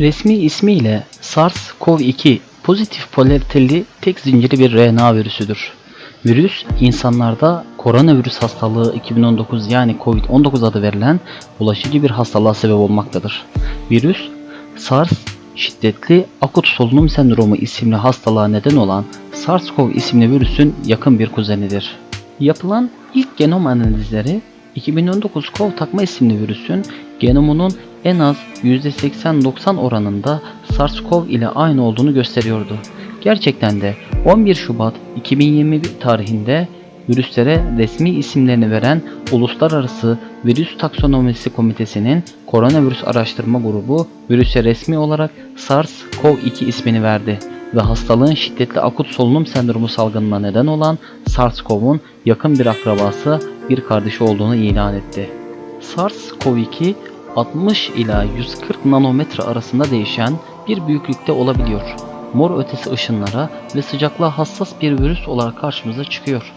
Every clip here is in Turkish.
Resmi ismiyle SARS-CoV-2 pozitif polimerli tek zincirli bir RNA virüsüdür. Virüs insanlarda koronavirüs hastalığı 2019 yani COVID-19 adı verilen bulaşıcı bir hastalığa sebep olmaktadır. Virüs SARS şiddetli akut solunum sendromu isimli hastalığa neden olan SARS-CoV isimli virüsün yakın bir kuzenidir. Yapılan ilk genom analizleri 2019 CoV takma isimli virüsün genomunun en az %80-90 oranında SARS-CoV ile aynı olduğunu gösteriyordu. Gerçekten de 11 Şubat 2021 tarihinde virüslere resmi isimlerini veren Uluslararası Virüs Taksonomisi Komitesi'nin koronavirüs araştırma grubu virüse resmi olarak SARS-CoV-2 ismini verdi ve hastalığın şiddetli akut solunum sendromu salgınına neden olan SARS-CoV'un yakın bir akrabası, bir kardeşi olduğunu ilan etti. SARS-CoV-2 60 ila 140 nanometre arasında değişen bir büyüklükte olabiliyor. Mor ötesi ışınlara ve sıcaklığa hassas bir virüs olarak karşımıza çıkıyor.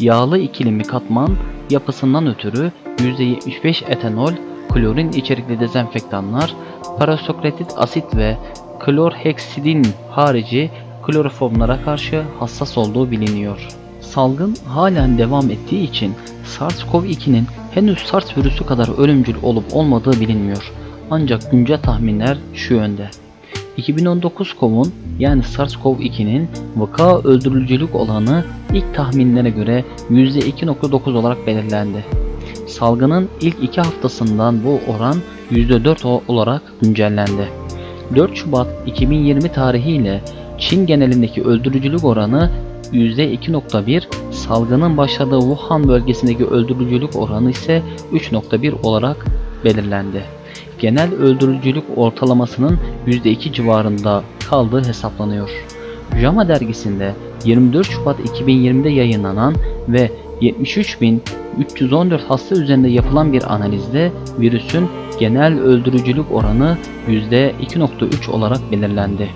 Yağlı ikilimi katman yapısından ötürü %75 etanol, klorin içerikli dezenfektanlar, parasokratit asit ve klorheksidin harici kloroformlara karşı hassas olduğu biliniyor. Salgın halen devam ettiği için SARS-CoV-2'nin henüz SARS virüsü kadar ölümcül olup olmadığı bilinmiyor. Ancak güncel tahminler şu yönde. 2019 CoV'un yani SARS-CoV-2'nin vaka öldürücülük olanı ilk tahminlere göre %2.9 olarak belirlendi. Salgının ilk iki haftasından bu oran %4 olarak güncellendi. 4 Şubat 2020 tarihiyle Çin genelindeki öldürücülük oranı %2.1, salgının başladığı Wuhan bölgesindeki öldürücülük oranı ise 3.1 olarak belirlendi. Genel öldürücülük ortalamasının %2 civarında kaldığı hesaplanıyor. JAMA dergisinde 24 Şubat 2020'de yayınlanan ve 73.314 hasta üzerinde yapılan bir analizde virüsün genel öldürücülük oranı %2.3 olarak belirlendi.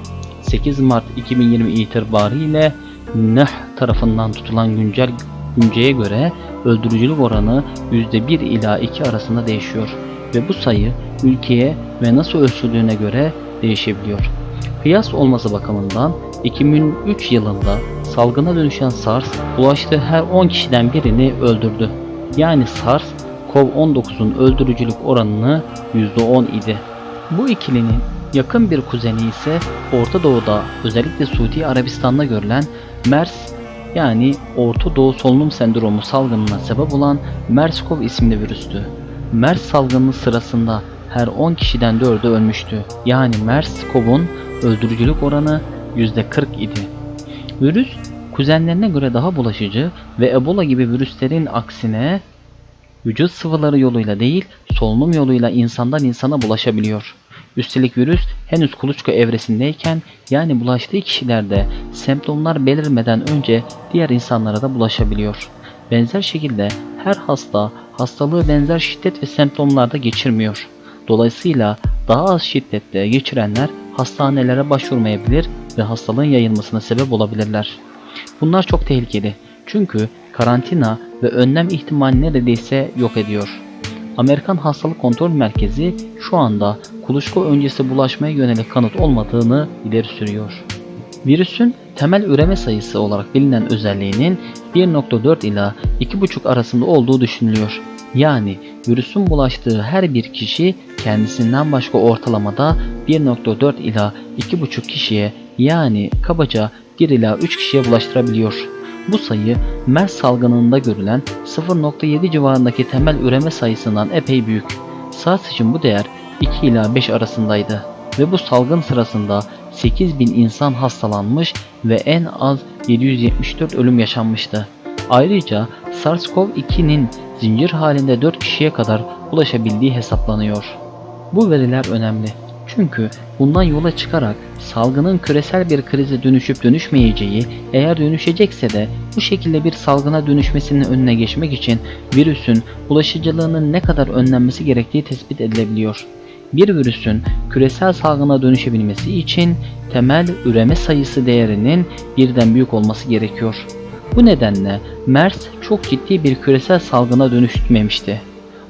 8 Mart 2020 itibariyle NEH tarafından tutulan güncel günceye göre öldürücülük oranı %1 ila 2 arasında değişiyor ve bu sayı ülkeye ve nasıl ölçüldüğüne göre değişebiliyor. Kıyas olması bakımından 2003 yılında salgına dönüşen SARS bulaştığı her 10 kişiden birini öldürdü. Yani SARS CoV-19'un öldürücülük oranını %10 idi. Bu ikilinin yakın bir kuzeni ise Orta Doğu'da özellikle Suudi Arabistan'da görülen MERS yani Orta Doğu Solunum Sendromu salgınına sebep olan MERS-CoV isimli virüstü. MERS salgını sırasında her 10 kişiden 4'ü ölmüştü. Yani MERS-CoV'un öldürücülük oranı %40 idi. Virüs kuzenlerine göre daha bulaşıcı ve Ebola gibi virüslerin aksine vücut sıvıları yoluyla değil solunum yoluyla insandan insana bulaşabiliyor. Üstelik virüs henüz kuluçka evresindeyken yani bulaştığı kişilerde semptomlar belirmeden önce diğer insanlara da bulaşabiliyor. Benzer şekilde her hasta hastalığı benzer şiddet ve semptomlarda geçirmiyor. Dolayısıyla daha az şiddette geçirenler hastanelere başvurmayabilir ve hastalığın yayılmasına sebep olabilirler. Bunlar çok tehlikeli. Çünkü karantina ve önlem ihtimalini neredeyse yok ediyor. Amerikan Hastalık Kontrol Merkezi şu anda kuluçka öncesi bulaşmaya yönelik kanıt olmadığını ileri sürüyor. Virüsün temel üreme sayısı olarak bilinen özelliğinin 1.4 ila 2.5 arasında olduğu düşünülüyor. Yani virüsün bulaştığı her bir kişi kendisinden başka ortalamada 1.4 ila 2.5 kişiye yani kabaca 1 ila 3 kişiye bulaştırabiliyor. Bu sayı MERS salgınında görülen 0.7 civarındaki temel üreme sayısından epey büyük. SARS için bu değer 2 ila 5 arasındaydı ve bu salgın sırasında 8000 insan hastalanmış ve en az 774 ölüm yaşanmıştı. Ayrıca SARS-CoV-2'nin zincir halinde 4 kişiye kadar ulaşabildiği hesaplanıyor. Bu veriler önemli. Çünkü bundan yola çıkarak salgının küresel bir krize dönüşüp dönüşmeyeceği, eğer dönüşecekse de bu şekilde bir salgına dönüşmesinin önüne geçmek için virüsün bulaşıcılığının ne kadar önlenmesi gerektiği tespit edilebiliyor. Bir virüsün küresel salgına dönüşebilmesi için temel üreme sayısı değerinin birden büyük olması gerekiyor. Bu nedenle MERS çok ciddi bir küresel salgına dönüşmemişti.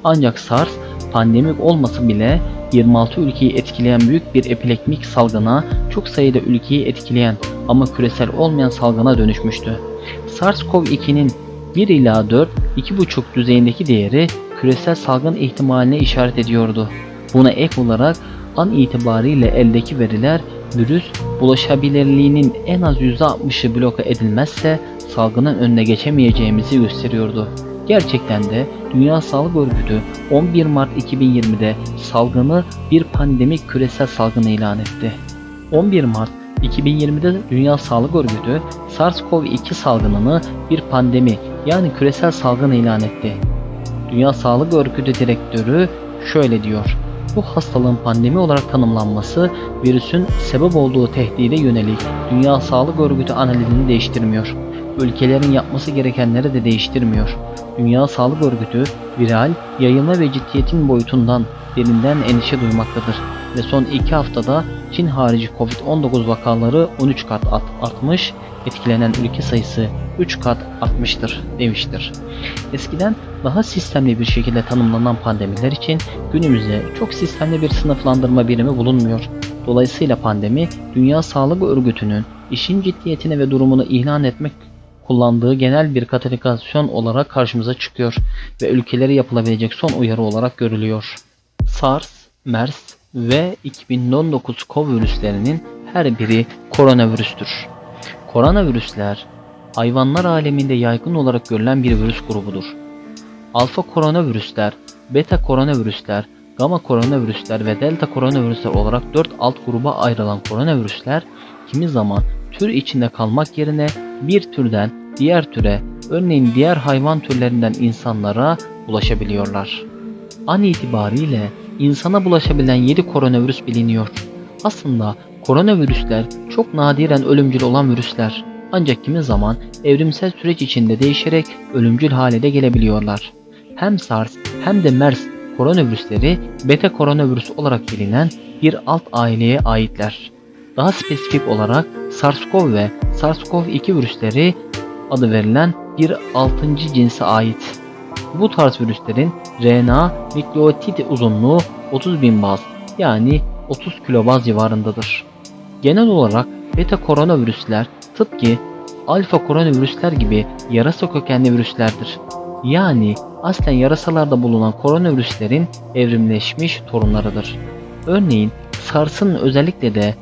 Ancak SARS pandemik olmasa bile 26 ülkeyi etkileyen büyük bir epidemik salgına, çok sayıda ülkeyi etkileyen ama küresel olmayan salgına dönüşmüştü. SARS-CoV-2'nin 1 ila 4, 2,5 düzeyindeki değeri küresel salgın ihtimaline işaret ediyordu. Buna ek olarak an itibariyle eldeki veriler virüs bulaşabilirliğinin en az %60'ı bloke edilmezse salgının önüne geçemeyeceğimizi gösteriyordu. Gerçekten de Dünya Sağlık Örgütü 11 Mart 2020'de salgını bir pandemik küresel salgın ilan etti. 11 Mart 2020'de Dünya Sağlık Örgütü SARS-CoV-2 salgınını bir pandemi yani küresel salgın ilan etti. Dünya Sağlık Örgütü direktörü şöyle diyor. Bu hastalığın pandemi olarak tanımlanması virüsün sebep olduğu tehdide yönelik Dünya Sağlık Örgütü analizini değiştirmiyor. Ülkelerin yapması gerekenleri de değiştirmiyor. Dünya Sağlık Örgütü viral, yayılma ve ciddiyetin boyutundan derinden endişe duymaktadır ve son 2 haftada Çin harici Covid-19 vakaları 13 kat art- artmış, etkilenen ülke sayısı 3 kat artmıştır demiştir. Eskiden daha sistemli bir şekilde tanımlanan pandemiler için günümüzde çok sistemli bir sınıflandırma birimi bulunmuyor. Dolayısıyla pandemi Dünya Sağlık Örgütü'nün işin ciddiyetini ve durumunu ilan etmek kullandığı genel bir kalifikasyon olarak karşımıza çıkıyor ve ülkelere yapılabilecek son uyarı olarak görülüyor. SARS, MERS ve 2019 COVID virüslerinin her biri koronavirüstür. Koronavirüsler hayvanlar aleminde yaygın olarak görülen bir virüs grubudur. Alfa koronavirüsler, beta koronavirüsler, gamma koronavirüsler ve delta koronavirüsler olarak 4 alt gruba ayrılan koronavirüsler kimi zaman tür içinde kalmak yerine bir türden diğer türe, örneğin diğer hayvan türlerinden insanlara bulaşabiliyorlar. An itibariyle insana bulaşabilen 7 koronavirüs biliniyor. Aslında koronavirüsler çok nadiren ölümcül olan virüsler. Ancak kimi zaman evrimsel süreç içinde değişerek ölümcül hale de gelebiliyorlar. Hem SARS hem de MERS koronavirüsleri beta koronavirüs olarak bilinen bir alt aileye aitler. Daha spesifik olarak SARS-CoV ve SARS-CoV-2 virüsleri adı verilen bir 6. cinse ait. Bu tarz virüslerin RNA nükleotit uzunluğu 30.000 baz yani 30 kilobaz civarındadır. Genel olarak beta koronavirüsler tıpkı alfa koronavirüsler gibi yarasa kökenli virüslerdir. Yani aslen yarasalarda bulunan koronavirüslerin evrimleşmiş torunlarıdır. Örneğin SARS'ın özellikle de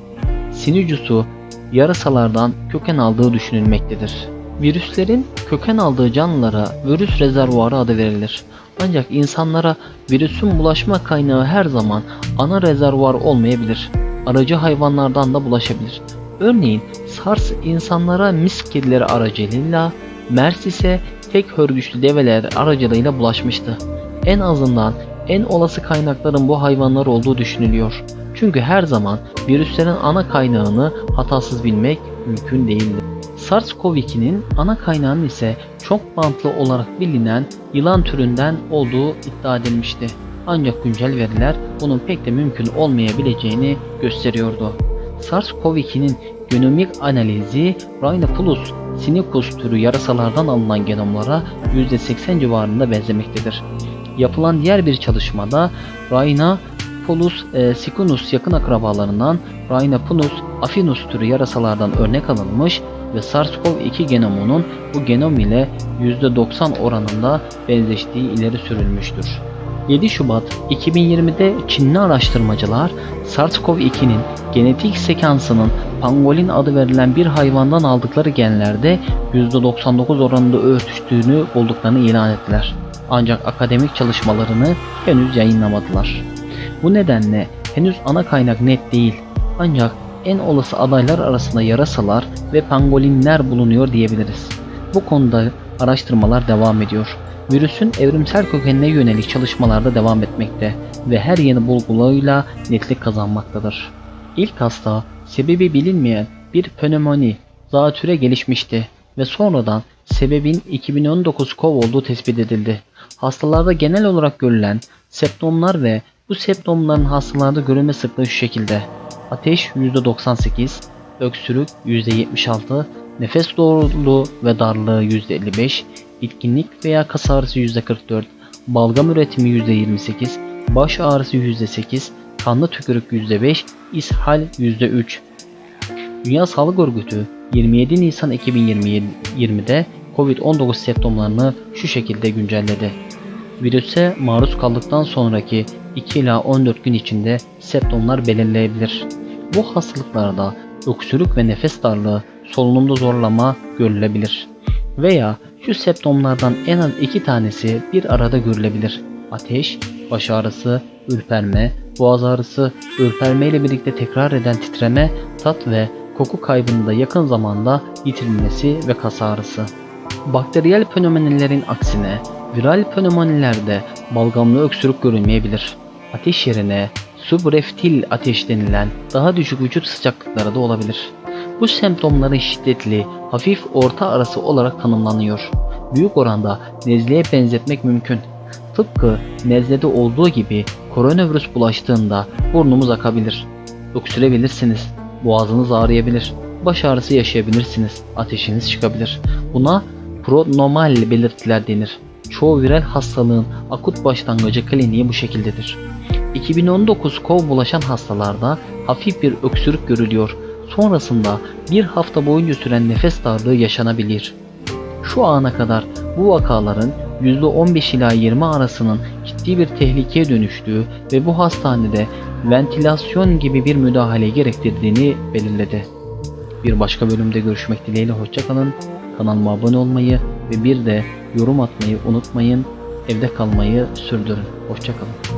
Sinucus'u yarasalardan köken aldığı düşünülmektedir. Virüslerin köken aldığı canlılara virüs rezervuarı adı verilir. Ancak insanlara virüsün bulaşma kaynağı her zaman ana rezervuar olmayabilir. Aracı hayvanlardan da bulaşabilir. Örneğin SARS insanlara mis kedileri aracılığıyla, MERS ise tek hörgüçlü develer aracılığıyla bulaşmıştı. En azından en olası kaynakların bu hayvanlar olduğu düşünülüyor. Çünkü her zaman virüslerin ana kaynağını hatasız bilmek mümkün değildir. SARS-CoV-2'nin ana kaynağının ise çok bantlı olarak bilinen yılan türünden olduğu iddia edilmişti. Ancak güncel veriler bunun pek de mümkün olmayabileceğini gösteriyordu. SARS-CoV-2'nin genomik analizi Rhinophilus sinicus türü yarasalardan alınan genomlara %80 civarında benzemektedir. Yapılan diğer bir çalışmada Rhinophilus e, sicunus yakın akrabalarından Rhinophilus affinus türü yarasalardan örnek alınmış ve SARS-CoV-2 genomunun bu genom ile %90 oranında benzeştiği ileri sürülmüştür. 7 Şubat 2020'de Çinli araştırmacılar SARS-CoV-2'nin genetik sekansının pangolin adı verilen bir hayvandan aldıkları genlerde %99 oranında örtüştüğünü bulduklarını ilan ettiler. Ancak akademik çalışmalarını henüz yayınlamadılar. Bu nedenle henüz ana kaynak net değil. Ancak en olası adaylar arasında yarasalar ve pangolinler bulunuyor diyebiliriz. Bu konuda araştırmalar devam ediyor. Virüsün evrimsel kökenine yönelik çalışmalarda devam etmekte ve her yeni bulgularıyla netlik kazanmaktadır. İlk hasta sebebi bilinmeyen bir pnömoni zatüre gelişmişti ve sonradan sebebin 2019 kov olduğu tespit edildi. Hastalarda genel olarak görülen septomlar ve bu septomların hastalarda görülme sıklığı şu şekilde. Ateş %98, öksürük %76, nefes doğruluğu ve darlığı %55, bitkinlik veya kas ağrısı %44, balgam üretimi %28, baş ağrısı %8, kanlı tükürük %5, ishal %3. Dünya Sağlık Örgütü 27 Nisan 2020'de COVID-19 semptomlarını şu şekilde güncelledi. Virüse maruz kaldıktan sonraki 2 ila 14 gün içinde semptomlar belirleyebilir. Bu hastalıklarda öksürük ve nefes darlığı, solunumda zorlama görülebilir. Veya şu semptomlardan en az iki tanesi bir arada görülebilir. Ateş, baş ağrısı, ürperme, boğaz ağrısı, ürperme ile birlikte tekrar eden titreme, tat ve koku kaybının da yakın zamanda yitirilmesi ve kas ağrısı. Bakteriyel pneumonelerin aksine viral pneumonilerde balgamlı öksürük görülmeyebilir. Ateş yerine subreftil ateş denilen daha düşük vücut sıcaklıkları da olabilir. Bu semptomların şiddetli, hafif orta arası olarak tanımlanıyor. Büyük oranda nezleye benzetmek mümkün. Tıpkı nezlede olduğu gibi koronavirüs bulaştığında burnumuz akabilir. Öksürebilirsiniz. Boğazınız ağrıyabilir. Baş ağrısı yaşayabilirsiniz. Ateşiniz çıkabilir. Buna pronormal belirtiler denir. Çoğu viral hastalığın akut başlangıcı kliniği bu şekildedir. 2019 kov bulaşan hastalarda hafif bir öksürük görülüyor. Sonrasında bir hafta boyunca süren nefes darlığı yaşanabilir. Şu ana kadar bu vakaların %15 ila 20 arasının ciddi bir tehlikeye dönüştüğü ve bu hastanede ventilasyon gibi bir müdahale gerektirdiğini belirledi. Bir başka bölümde görüşmek dileğiyle hoşçakalın. Kanalıma abone olmayı ve bir de yorum atmayı unutmayın. Evde kalmayı sürdürün. Hoşçakalın.